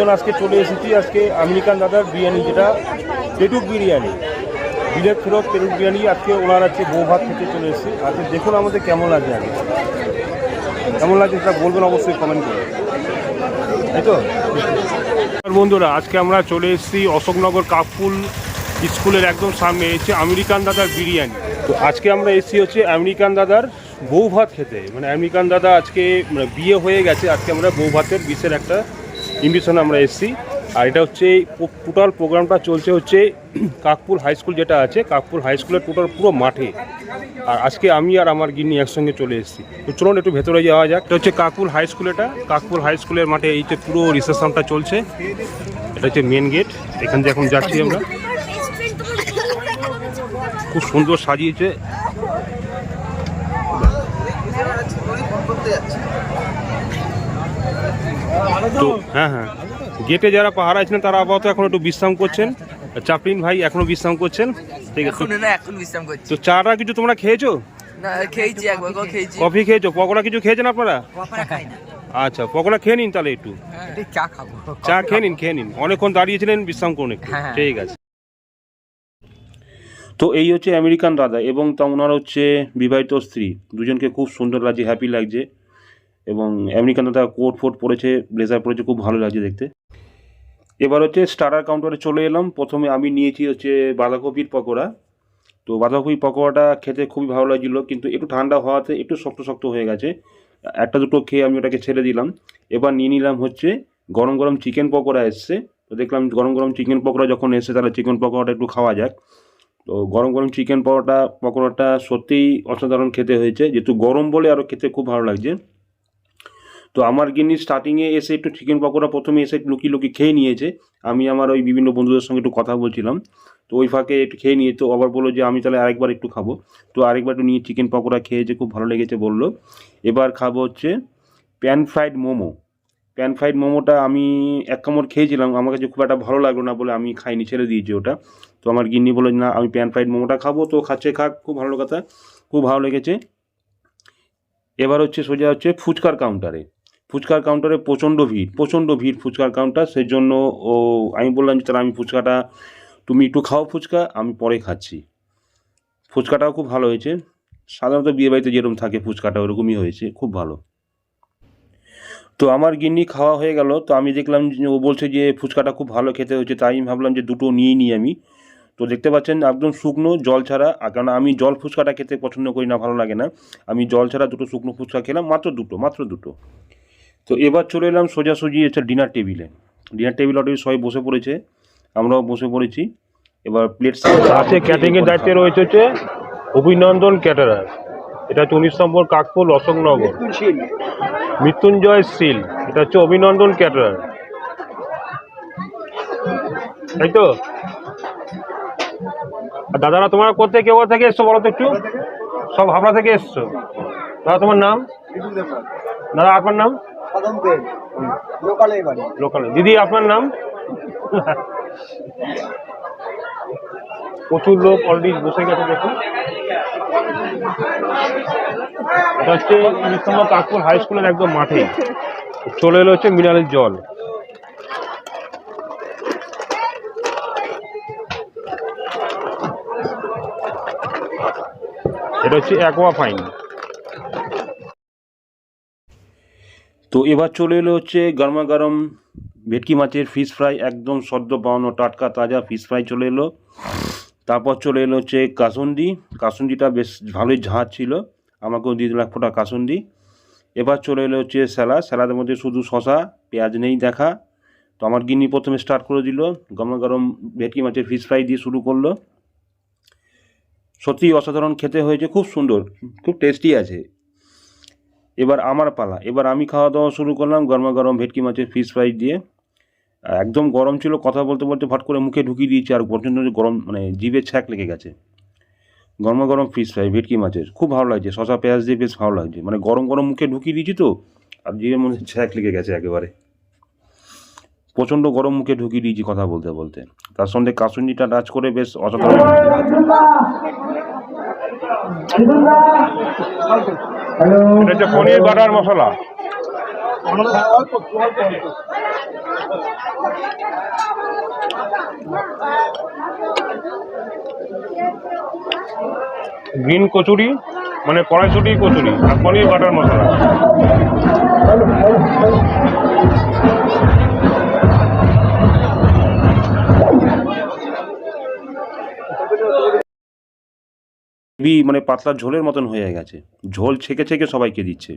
দুজন আজকে চলে এসেছি, আজকে আমেরিকান দাদার বিরিয়ানি যেটা পেটুক বিরিয়ানি। বিলেত ফেরত পেটুক বিরিয়ানি, আজকে ওনার আজকে বউ ভাত খেতে চলে এসেছি। আজকে দেখুন আমাদের কেমন লাগছে আগে কেমন লাগছে সেটা বলবেন অবশ্যই কমেন্ট করে। তাই তো? বন্ধুরা, আজকে আমরা চলে এসেছি অশোকনগর কাপুল স্কুলের একদম সামনে এসেছে আমেরিকান দাদার বিরিয়ানি। তো আজকে আমরা এসেছি হচ্ছে আমেরিকান দাদার বউ ভাত খেতে। মানে আমেরিকান দাদা আজকে মানে বিয়ে হয়ে গেছে, আজকে আমরা বউ ভাতের বিশের একটা ইনভিটেশন আমরা এসেছি। আর এটা হচ্ছে এই টোটাল প্রোগ্রামটা চলছে হচ্ছে কাকপুর হাই স্কুল যেটা আছে, কাকপুর হাই স্কুলের টোটাল পুরো মাঠে। আর আজকে আমি আর আমার গিন্নি একসঙ্গে চলে এসেছি। তো চলুন একটু ভেতরে যাওয়া যাক। এটা হচ্ছে কাকপুর হাই স্কুল এটা। কাকপুর হাই স্কুলের মাঠে এই যে পুরো রিসেপশনটা চলছে। এটা হচ্ছে মেন গেট এখান দিয়ে এখন যাচ্ছি আমরা। খুব সুন্দর সাজিয়েছে। তো হ্যাঁ হ্যাঁ। গেটে যারা পাহারা ছিলেন তারা আপাতত এখন একটু বিশ্রাম করছেন। চাপলিন ভাই এখনও বিশ্রাম করছেন। ঠিক আছে না এখন বিশ্রাম করছি। তো চাটা কিছু তোমরা খেয়েছো? না খেয়েছি একবার খেয়েছি। কফি খেয়েছো? পকোড়া কিছু খেয়েছেন আপনারা? খাই না। আচ্ছা পকোড়া খেয়ে নিন তাহলে একটু। একটু চা খাব। চা খেয়ে নিন খেয়ে নিন। অনেকক্ষণ দাঁড়িয়েছিলেন বিশ্রাম করুন একটু। হ্যাঁ। ঠিক আছে। তো এই হচ্ছে আমেরিকান দাদা এবং তা ওনার হচ্ছে বিবাহিত স্ত্রী। দুজনকে খুব সুন্দর লাগছে হ্যাপি লাগছে। এবং আমেরিকান দাদা কোট ফোট পরেছে ব্লেজার পরেছে খুব ভালো লাগছে দেখতে। এবার হচ্ছে স্টার্টার কাউন্টারে চলে এলাম। প্রথমে আমি নিয়েছি হচ্ছে বাঁধাকপির পকোড়া। তো বাঁধাকপির পকোড়াটা খেতে খুবই ভালো লাগছিল, কিন্তু একটু ঠান্ডা হওয়াতে একটু শক্ত শক্ত হয়ে গেছে। একটা দুটো খেয়ে আমি ওটাকে ছেড়ে দিলাম। এবার নিয়ে নিলাম হচ্ছে গরম গরম চিকেন পকোড়া এসছে। তো দেখলাম গরম গরম চিকেন পকোড়া যখন এসছে, তাহলে চিকেন পকোড়াটা একটু খাওয়া যাক। তো গরম গরম চিকেন পকোড়া পকোড়াটা সত্যিই অসাধারণ খেতে হয়েছে। যেহেতু গরম বলে আরও খেতে খুব ভালো লাগছে। তো আমার গিন্নি স্টার্টিংয়ে এসে একটু চিকেন পকোড়া প্রথমে এসে লুকিয়ে লুকিয়ে খেয়ে নিয়েছে। আমি আমার ওই বিভিন্ন বন্ধুদের সঙ্গে একটু কথা বলছিলাম। তো ওই ফাঁকে একটু খেয়ে নিয়ে তো আবার বলল যে আমি তাহলে আরেকবার একটু খাব। তো আরেকবার একটু নিয়ে চিকেন পকোড়া খেয়েছে খুব ভালো লেগেছে বলল। এবার খাব হচ্ছে pan fried momo. Pan fried মোমোটা আমি এক কামড় খেয়েছিলাম। আমার কাছে খুব একটা ভালো লাগল না বলে আমি খাইনি, ছেড়ে দিয়েছি ওটা। তো আমার গিন্নি বলল না, আমি প্যান ফ্রাইড মোমোটা খাব। তো খাচ্ছে, খাক, খুব ভালো কথা, খুব ভালো লেগেছে। এবার হচ্ছে সোজা হচ্ছে ফুচকার কাউন্টারে ফুচকার কাউন্টারে প্রচণ্ড ভিড় প্রচণ্ড ভিড় ফুচকার কাউন্টার সেই জন্য ও আমি বললাম যে তাহলে আমি ফুচকাটা, তুমি একটু খাও ফুচকা, আমি পরে খাচ্ছি। ফুচকাটাও খুব ভালো হয়েছে। সাধারণত বিয়েবাড়িতে যেরকম থাকে ফুচকাটা, ওরকমই হয়েছে, খুব ভালো। তো আমার গিন্নি খাওয়া হয়ে গেল, তো আমি দেখলাম ও বলছে যে ফুচকাটা খুব ভালো খেতে হয়েছে, তাই আমি ভাবলাম যে দুটো নিয়ে নিই আমি। তো দেখতে পাচ্ছেন একদম শুকনো জল ছাড়া কারণ আমি জল ফুচকাটা খেতে পছন্দ করি না, ভালো লাগে না। আমি জল ছাড়া দুটো শুকনো ফুচকা খেলাম, মাত্র দুটো মাত্র দুটো। তো এবার চলে এলাম সোজাসুজি হচ্ছে ডিনার টেবিলে ডিনার টেবিল অলরেডি সবাই বসে পড়েছে আমরাও বসে পড়েছি। এবার প্লেট আছে ক্যাটারিংয়ের দায়িত্বে রয়েছে হচ্ছে অভিনন্দন ক্যাটারার এটা হচ্ছে উনিশ নম্বর কাকপুল অশোকনগর। মৃত্যুঞ্জয় সিল এটা হচ্ছে অভিনন্দন ক্যাটারার তাই তো? আর দাদারা তোমরা কোথা কেউ থেকে এসছো বলো তো একটু? সব হাবড়া থেকে এসছো। দাদা তোমার নাম? দাদা আপনার নাম? দিদি, আপনার নাম? প্রচুর লোক অলরেডি বসে গেছে দেখুন। এটা হচ্ছে কাকপুর হাই স্কুলের একদম মাঠে। চলে এলো হচ্ছে মিনারেল জল। এটা হচ্ছে অ্যাকোয়া ফাইন তো এবার চলে এলো হচ্ছে গরমা গরম ভেটকি মাছের ফিশ ফ্রাই একদম সদ্য বানানো টাটকা তাজা ফিশ ফ্রাই চলে এলো। তারপর চলে এলো হচ্ছে কাসুন্দি। কাসুন্দিটা বেশ ভালোই ঝাঁজ ছিল। আমাকেও দিয়ে দিল এক ফোঁটা কাসুন্দি। এবার চলে এলো হচ্ছে স্যালাড স্যালাদের মধ্যে শুধু শশা পেঁয়াজ নেই দেখা। তো আমার গিন্নি প্রথমে স্টার্ট করে দিল। গরমা গরম ভেটকি মাছের ফিশ ফ্রাই দিয়ে শুরু করল। সত্যিই অসাধারণ খেতে হয়েছে। খুব সুন্দর, খুব টেস্টি আছে। এবার আমার পালা। এবার আমি খাওয়া দাওয়া শুরু করলাম গরমা গরম ভেটকি মাছের ফিশ ফ্রাই দিয়ে। একদম গরম ছিল, কথা বলতে বলতে ফট করে মুখে ঢুকিয়ে দিয়েছি আর প্রচণ্ড গরম মানে জিভে ছ্যাক লেগে গেছে। গরমা গরম ফিশ ফ্রাই ভেটকি মাছের, খুব ভালো লাগছে শশা পেঁয়াজ দিয়ে বেশ ভালো লাগছে। মানে গরম গরম মুখে ঢুকিয়ে দিয়েছি তো, আর জিভের মধ্যে ছ্যাক লেগে গেছে একেবারে। প্রচণ্ড গরম মুখে ঢুকিয়ে দিয়েছি কথা বলতে বলতে। তার সঙ্গে কাসুন্দিটা টাচ করে বেশ অসাধারণ। এটা হচ্ছে পনির বাটার মশলা। গ্রিন কচুরি মানে কড়াইশুটি কচুরি আর পনির বাটার মশলা। হেভি মানে পাতলা ঝোলের মতন হয়ে গেছে। ঝোল ছেঁকে ছেঁকে সবাইকে দিচ্ছে।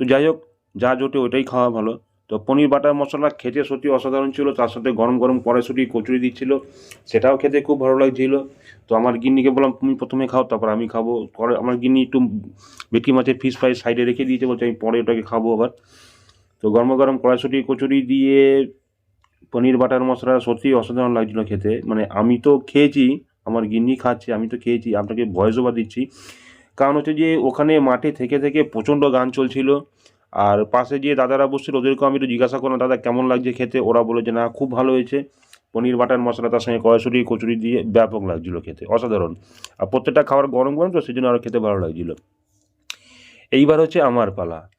তো যাই হোক, যা জোটে ওইটাই খাওয়া ভালো। তো পনির বাটার মশলা খেতে সত্যি অসাধারণ ছিল, তার সাথে গরম গরম কড়াইশুটি, কচুরি দিচ্ছিল। সেটাও খেতে খুব ভালো লাগছিল। তো আমার গিন্নিকে বললাম, তুমি প্রথমে খাও, তারপর আমি খাব। পরে আমার গিন্নি একটু ভেটকি মাছের ফিশ ফ্রাই সাইডে রেখে দিয়েছে, বলছে আমি পরে ওটাকে খাব আবার। তো গরম গরম কড়াইশুটি, কচুরি দিয়ে পনির বাটার মশলা সত্যি অসাধারণ লাগছিল খেতে। মানে আমি তো খেয়েছি আমার গিন্নি খাচ্ছে, আমি তো খেয়েছি, আপনাকে ভয়েস ওভার দিচ্ছি। কারণ হচ্ছে যে ওখানে মাঠে থেকে থেকে প্রচণ্ড গান চলছিল, আর পাশে যে দাদারা বসছিল, ওদেরকেও আমি একটু জিজ্ঞাসা করলাম, দাদা, কেমন লাগছে খেতে? ওরা বলে যে, না, খুব ভালো হয়েছে। পনির, বাটার মশলা, তার সঙ্গে কড়াইশুটি, কচুরি দিয়ে ব্যাপক লাগছিল খেতে, অসাধারণ। আর প্রত্যেকটা খাবার গরম গরম তো সেই জন্য আরও খেতে ভালো লাগছিল। এইবার হচ্ছে আমার পালা।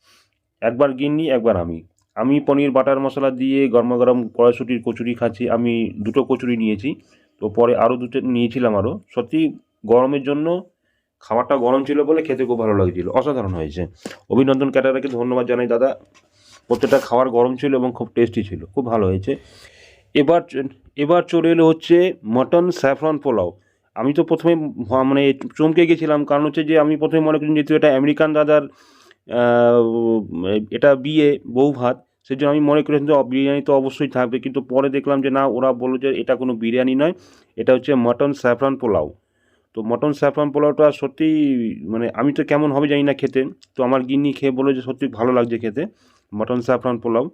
একবার গিন্নি, একবার আমি। আমি পনির, বাটার মশলা দিয়ে গরম গরম কড়াইশুটির কচুরি খাচ্ছি, আমি দুটো কচুরি নিয়েছি। তো পরে আরও দুটো নিয়েছিলাম আরও সত্যি গরমের জন্য খাবারটা গরম ছিল বলে খেতে খুব ভালো লাগছিল। অসাধারণ হয়েছে। অভিনন্দন ক্যাটারাকে ধন্যবাদ জানাই দাদা। প্রত্যেকটা খাবার গরম ছিল এবং খুব টেস্টি ছিল। খুব ভালো হয়েছে। এবার এবার চলে এলো হচ্ছে মটন স্যাফরন পোলাও। আমি তো প্রথমে মানে চমকে গেছিলাম। কারণ হচ্ছে যে আমি প্রথমে মনে করি যেহেতু এটা আমেরিকান দাদার এটা বিয়ে, বউ ভাত সেই জন্য আমি মনে করেছিলাম যে, বিরিয়ানি তো অবশ্যই থাকবে। কিন্তু পরে দেখলাম যে, না, ওরা বলল যে, এটা কোনো বিরিয়ানি নয়, এটা হচ্ছে মটন স্যাফরান পোলাও। তো মটন স্যাফরন পোলাওটা সত্যি মানে আমি তো কেমন হবে জানি না খেতে। তো আমার গিন্নি খেয়ে বলল যে সত্যি ভালো লাগছে খেতে, মটন স্যাফরান পোলাও।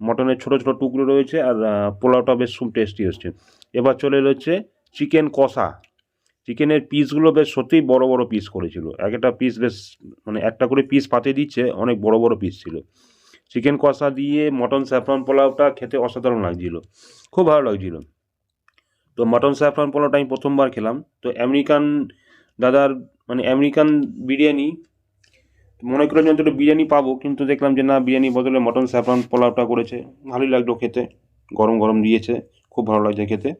মটনের ছোটো ছোটো টুকরো রয়েছে আর পোলাওটা বেশ খুব টেস্টি হচ্ছে। এবার চলে হচ্ছে চিকেন কষা। চিকেনের পিসগুলো বেশ সত্যিই বড় বড় পিস করেছিল। এক একটা পিস বেশ মানে একটা করে পিস পাতে দিচ্ছে, অনেক বড় বড় পিস ছিল। চিকেন কষা দিয়ে মটন স্যাফরন পোলাওটা খেতে অসাধারণ লাগছিল। খুব ভালো লাগছিল। তো মটন স্যাফরন পোলাওটা আমি প্রথমবার খেলাম। তো আমেরিকান দাদার মানে আমেরিকান বিরিয়ানি, মনে করে যন্ত্র বিরিয়ানি পাবো, কিন্তু দেখলাম যে না বিরিয়ানি বদলে মটন স্যাফরন পোলাওটা করেছে। ভালোই লাগল খেতে, গরম গরম দিয়েছে, খুব ভালো লাগছে খেতে।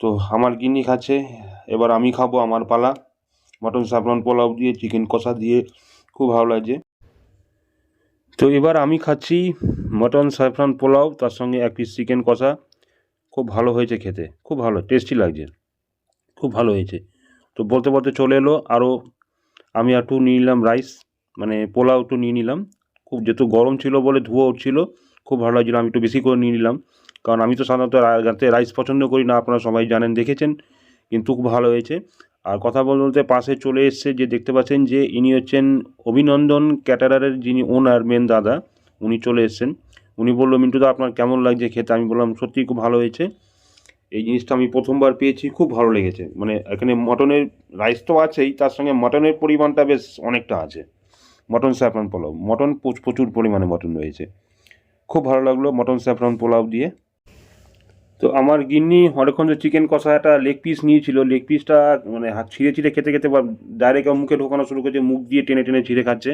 তো আমার গিন্নি খাচ্ছে, এবার আমি খাব আমার পালা। মটন স্যাফরন পোলাও দিয়ে, চিকেন কষা দিয়ে, খুব ভালো লাগছে। তো এবার আমি খাচ্ছি মটন স্যাফরন পোলাও, তার সঙ্গে এক পিস চিকেন কষা। খুব ভালো হয়েছে খেতে, খুব ভালো টেস্টি লাগছে, খুব ভালো হয়েছে। তো বলতে বলতে চলে এলো আরও আমি একটু নিয়ে নিলাম রাইস মানে পোলাও একটু নিয়ে নিলাম। খুব যেহেতু গরম ছিল বলে ধোয়া উঠছিল, খুব ভালো লাগছিল, আমি একটু বেশি করে নিয়ে নিলাম। কারণ আমি তো সাধারণত রাতে রাইস পছন্দ করি না, আপনারা সবাই জানেন, দেখেছেন, কিন্তু খুব ভালো হয়েছে। আর কথা বলতে বলতে পাশে চলে এসছে যে দেখতে পাচ্ছেন যে ইনি হচ্ছেন অভিনন্দন ক্যাটারারের যিনি ওনার মেন দাদা, উনি চলে এসছেন। উনি বলল মিন্টুদা আপনার কেমন লাগছে খেতে? আমি বললাম, সত্যিই খুব ভালো হয়েছে। এই জিনিসটা আমি প্রথমবার পেয়েছি, খুব ভালো লেগেছে। মানে এখানে মটনের রাইস তো আছেই, তার সঙ্গে মটনের পরিমাণটা বেশ অনেকটা আছে। মটন স্যাফরন পোলাও, মটন প্রচুর পরিমাণে মটন রয়েছে। খুব ভালো লাগল মটন স্যাফরন পোলাও দিয়ে। তো আমার গিন্নি অনেকক্ষণ যে চিকেন কষা একটা লেগ পিস নিয়েছিল লেগ পিসটা মানে হাত ছিঁড়ে ছিঁড়ে খেতে খেতে বা ডাইরেক্ট মুখে ঢোকানো শুরু করেছে, মুখ দিয়ে টেনে টেনে ছিঁড়ে খাচ্ছে।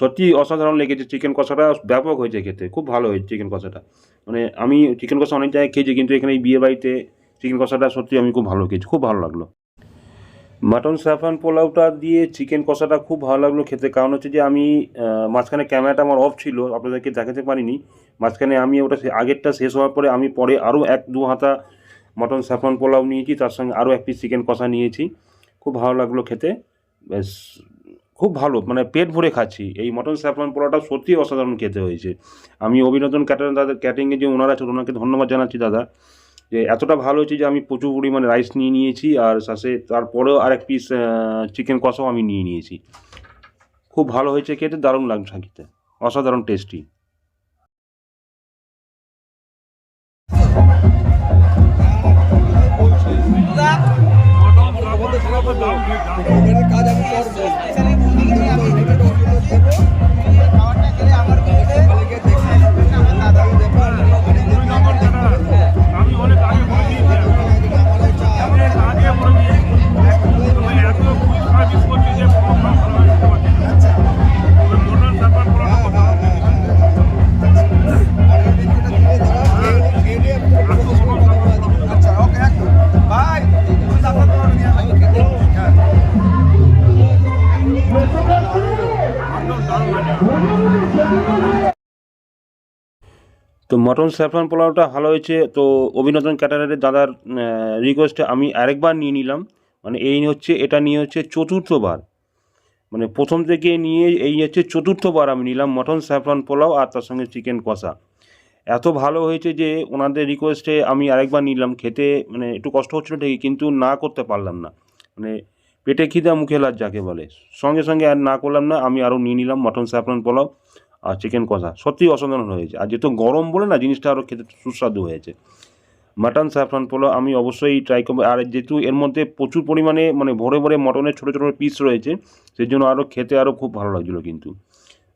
সত্যি অসাধারণ লেগেছে চিকেন কষাটা, ব্যাপক হয়েছে খেতে, খুব ভালো হয়েছে চিকেন কষাটা। মানে আমি চিকেন কষা অনেক জায়গায় খেয়েছি, কিন্তু এখানে এই বিয়ে বাড়িতে চিকেন কষাটা সত্যি আমি খুব ভালো খেয়েছি, খুব ভালো লাগল। মাটন স্যাফরান পোলাওটা দিয়ে চিকেন কষাটা খুব ভালো লাগল খেতে। কারণ হচ্ছে যে আমি মাঝখানে ক্যামেরাটা আমার অফ ছিল, আপনাদেরকে দেখাতে পারিনি। মাঝখানে আমি ওটা আগেরটা শেষ হওয়ার পরে আমি পরে আরও এক দু হাতা মটন স্যাফন পোলাও নিয়েছি, তার সঙ্গে আরও এক পিস চিকেন কষা নিয়েছি। খুব ভালো লাগল খেতে। বেশ, খুব ভালো মানে পেট ভরে খাচ্ছি। এই মটন স্যাফরান পোলাওটা সত্যিই অসাধারণ খেতে হয়েছে। আমি অভিনন্দন ক্যাটারিং দাদা ক্যাটারিংয়ে যে ওনারা আছেন, ওনাকে ধন্যবাদ জানাচ্ছি, দাদা। যে এতটা ভালো হয়েছে যে আমি প্রচুর পরিমাণে রাইস নিয়ে নিয়েছি, আর সাথে তারপরেও আর এক পিস চিকেন কষাও আমি নিয়ে নিয়েছি। খুব ভালো হয়েছে খেতে, দারুণ লাগছে খেতে। অসাধারণ টেস্টি তো মটন স্যাফরান পোলাওটা ভালো হয়েছে। তো অভিনন্দন ক্যাটারারের দাদার রিকোয়েস্টে আমি আরেকবার নিয়ে নিলাম। মানে এই হচ্ছে, এটা নিয়ে হচ্ছে চতুর্থবার মানে প্রথম থেকে নিয়ে এই হচ্ছে চতুর্থবার আমি নিলাম মটন স্যাফরান পোলাও আর তার সঙ্গে চিকেন কষা। এত ভালো হয়েছে যে ওনাদের রিকোয়েস্টে আমি আরেকবার নিলাম। খেতে মানে একটু কষ্ট হচ্ছিল ঠিকই, কিন্তু না করতে পারলাম না। মানে পেটে খিদা মুখে লাজ যাকে বলে। সঙ্গে সঙ্গে আর না করলাম না, আমি আরও নিয়ে নিলাম মটন স্যাফরান পোলাও। আর চিকেন কষা। সত্যিই অসাধারণ হয়েছে। আর যেহেতু গরম বলে না, জিনিসটা আরও খেতে সুস্বাদু হয়েছে। মাটন স্যাফরান পোলাও, আমি অবশ্যই ট্রাই করব। আর যেহেতু এর মধ্যে প্রচুর পরিমাণে মানে ভরে ভরে মটনের ছোটো ছোটো পিস রয়েছে সেই জন্য আরও খেতে আরও খুব ভালো লাগছিল কিন্তু।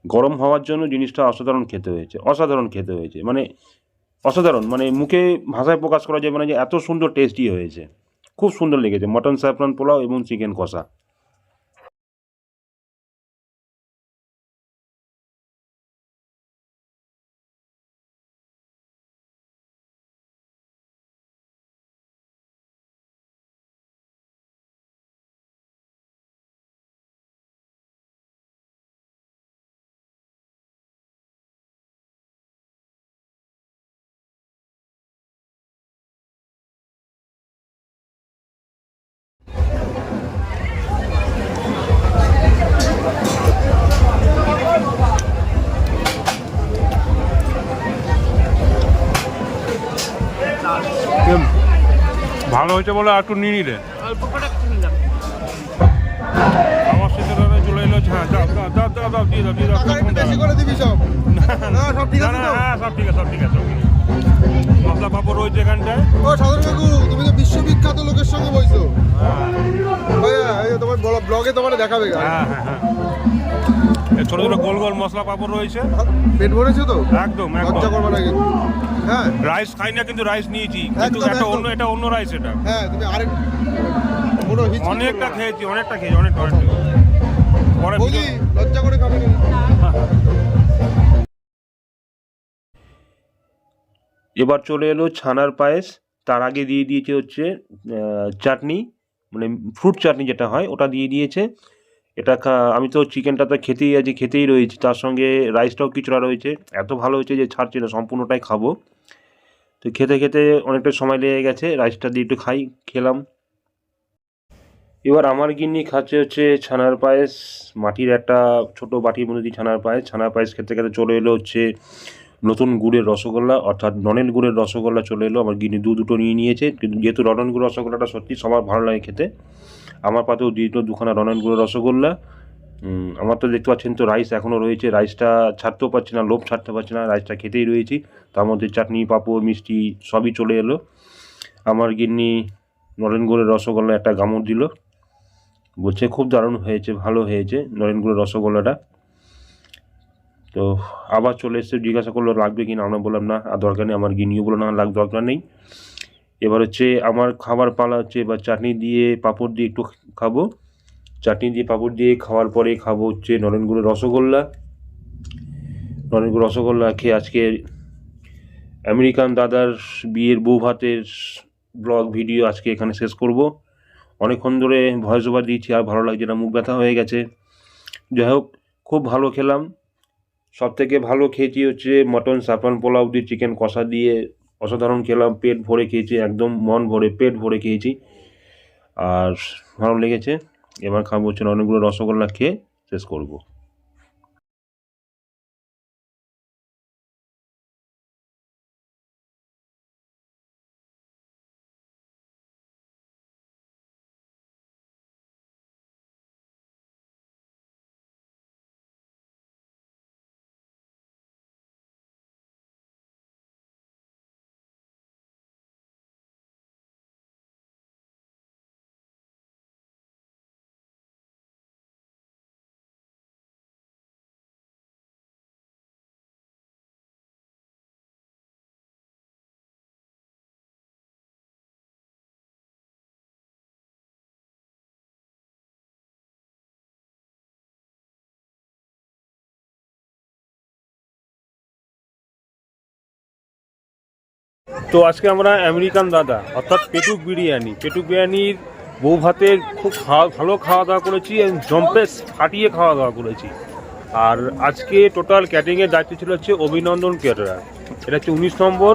গরম হওয়ার জন্য জিনিসটা অসাধারণ খেতে হয়েছে, অসাধারণ খেতে হয়েছে। মানে অসাধারণ মানে মুখে ভাষায় প্রকাশ করা যাবে না যে এত সুন্দর টেস্টি হয়েছে। খুব সুন্দর লেগেছে। মটন স্যাফরান পোলাও এবং চিকেন কষা। ভালো হয়েছে বলে আর একটু নিয়ে নিলে? আমার চলে এলো হ্যাঁ দাও দাও দাও দাও দাও দিয়ে দাও দিয়ে দাও একটু বেশি করে দিবি সব। না সব ঠিক আছে না হ্যাঁ সব ঠিক আছে সব ঠিক আছে মশলা পাপড় রয়েছে এখানটায়? ও সাধারণ কাকু তুমি তো বিশ্ববিখ্যাত লোকের সঙ্গে বইছো। ভাইয়া এই যে তোমার ব্লগে তোমার দেখাবে। হ্যাঁ হ্যাঁ হ্যাঁ। ছোটো ছোটো গোল গোল মশলা পাপড় রয়েছে। পেট ভরেছো তো? একদম করবে না কিন্তু হ্যাঁ। রাইস খাই না কিন্তু রাইস নিয়েছি। কিন্তু একটা অন্য এটা অন্য রাইস এটা। হ্যাঁ তুমি আরেক অনেকটা খেয়েছি অনেকটা খেয়েছি অনেকটা অনেকটা পরে লজ্জা করে খাবে এবার চলে এলো ছানার পায়েস। তার আগে দিয়ে দিয়েছে হচ্ছে চাটনি মানে ফ্রুট চাটনি যেটা হয় ওটা দিয়ে দিয়েছে। এটা আমি তো চিকেনটা তো খেতেই আছি, খেতেই রয়েছি। তার সঙ্গে রাইসটাও কিছুটা রয়েছে। এত ভালো হয়েছে যে ছাড়ছি না, সম্পূর্ণটাই খাব। তো খেতে খেতে অনেকটা সময় লেগে গেছে রাইসটা দিয়ে একটু খাই, খেলাম। এবার আমার গিন্নি খাচ্ছে হচ্ছে ছানার পায়েস। মাটির একটা ছোট বাটির মধ্যে দিয়ে ছানার পায়েস। ছানার পায়েস খেতে খেতে চলে এলো হচ্ছে নতুন গুড়ের রসগোল্লা, অর্থাৎ ননেন গুড়ের রসগোল্লা চলে এলো। আমার গিনি দু দুটো নিয়ে নিয়েছে। কিন্তু যেহেতু রনন গুড় রসগোল্লাটা সত্যি সবার ভালো লাগে খেতে। আমার পাতেও দিয়ে দুখানা রনন গুড়ের রসগোল্লা আমার তো দেখতে পাচ্ছেন তো রাইস এখনও রয়েছে। রাইসটা ছাড়তেও পারছি না, লোভ ছাড়তে পারছি না। রাইসটা খেতেই রয়েছি। তার মধ্যে চাটনি, পাঁপড়, মিষ্টি সবই চলে এলো। আমার গিন্নি নরেন গুড়ের রসগোল্লা একটা গামর দিল। বলছে, খুব দারুণ হয়েছে, ভালো হয়েছে নরেন গুড়ের রসগোল্লাটা। তো আবার চলে এসে জিজ্ঞাসা করল, লাগবে কি না? আমরা বললাম, না, আর দরকার নেই। আমার গিনিও বলল, না, লাগ, দরকার নেই। এবার হচ্ছে আমার খাবার পালা হচ্ছে, এবার চাটনি দিয়ে পাঁপড় দিয়ে একটু খাব। চাটনি দিয়ে পাঁপড় দিয়ে খাওয়ার পরে খাব হচ্ছে নরেনগুড়ের রসগোল্লা। নরেনগুড় রসগোল্লা খেয়ে আজকে আমেরিকান দাদার বিয়ের বউ ভাতের ব্লগ ভিডিও আজকে এখানে শেষ করব। অনেকক্ষণ ধরে ভয়েস ওভার দিয়েছি, আর ভালো লাগছে না, মুখ ব্যথা হয়ে গেছে। যাই হোক, খুব ভালো খেলাম। সব থেকে ভালো খেয়েছি হচ্ছে মটন, সাফরান পোলাও দিয়ে চিকেন কষা দিয়ে অসাধারণ খেলাম, পেট ভরে খেয়েছি, একদম মন ভরে, পেট ভরে খেয়েছি। আর ভালো লেগেছে, এবার খাব হচ্ছে অনেকগুলো রসগোল্লা খেয়ে শেষ করব। তো আজকে আমরা আমেরিকান দাদা, অর্থাৎ পেটুক বিরিয়ানি। পেটুক বিরিয়ানির বউ ভাতের খুব খাওয়া ভালো খাওয়া দাওয়া করেছি এবং জম্পেস ফাটিয়ে খাওয়া দাওয়া করেছি। আর আজকে টোটাল ক্যাটারিংয়ের দায়িত্ব ছিল হচ্ছে অভিনন্দন ক্যাটারার এটা হচ্ছে উনিশ নম্বর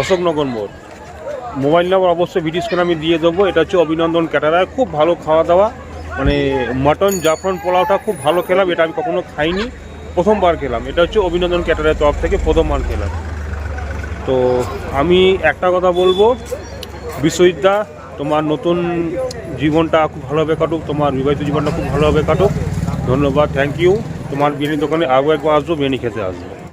অশোকনগর মোড়। মোবাইল নাম্বার অবশ্যই ব্রিটিশ করে আমি দিয়ে দেবো। এটা হচ্ছে অভিনন্দন ক্যাটারার খুব ভালো খাওয়া দাওয়া। মানে মটন জাফরান পোলাওটা খুব ভালো খেলাম। এটা আমি কখনো খাইনি। প্রথমবার খেলাম। এটা হচ্ছে অভিনন্দন ক্যাটারের তরফ থেকে প্রথমবার খেলাম। তো আমি একটা কথা বলব, বিশ্বজিৎদা, তোমার নতুন জীবনটা খুব ভালোভাবে কাটুক, তোমার বিবাহিত জীবনটা খুব ভালোভাবে কাটুক। ধন্যবাদ থ্যাংক ইউ তোমার বিরিয়ানি দোকানে আরও একবার আসব, বিরিয়ানি খেতে আসব।